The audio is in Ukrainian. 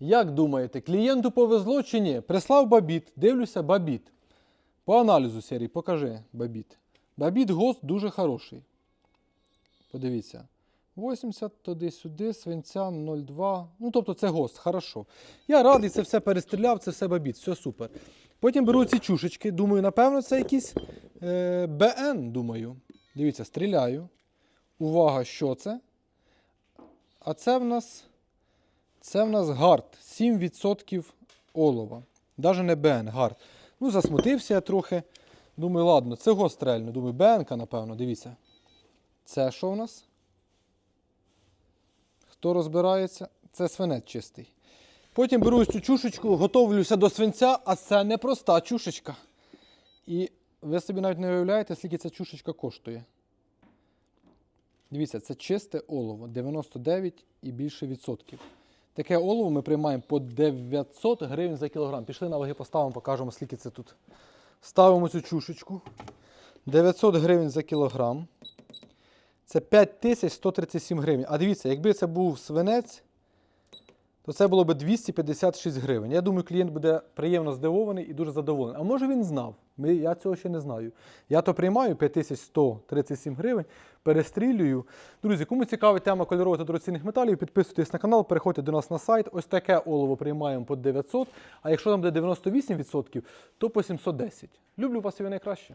Як думаєте, клієнту повезло чи ні? Прислав бабіт, дивлюся, бабіт. По аналізу серії покажи бабіт. Бабіт ГОСТ дуже хороший. Подивіться. 80 туди-сюди, свинця 0,2. Ну, тобто це ГОСТ, хорошо. Я радий, це все перестріляв, це все бабіт, все супер. Потім беру ці чушечки, думаю, напевно, це якийсь е, БН, думаю. Дивіться, стріляю. Увага, що це? А це в нас. Це в нас гард. 7% олова. Даже не БН, гард. Ну, засмутився я трохи. Думаю, ладно, це го стрельну. Думаю, БНК, напевно, дивіться. Це що в нас? Хто розбирається? Це свинець чистий. Потім беру ось цю чушечку, готовлюся до свинця, а це не проста чушечка. І ви собі навіть не уявляєте, скільки ця чушечка коштує. Дивіться, це чисте олово, 99 і більше відсотків. Таке олово ми приймаємо по 900 гривень за кілограм. Пішли на ваги, поставимо, покажемо, скільки це тут. Ставимо цю чушечку. 900 гривень за кілограм. Це 5137 гривень. А дивіться, якби це був свинець, то це було б 256 гривень. Я думаю, клієнт буде приємно здивований і дуже задоволений. А може він знав? Ми, я цього ще не знаю. Я то приймаю 5137 гривень, перестрілюю. Друзі, кому цікава тема кольорових та дорогоцінних металів, підписуйтесь на канал, переходьте до нас на сайт. Ось таке олово приймаємо по 900, а якщо там буде 98%, то по 710. Люблю вас і ви найкраще.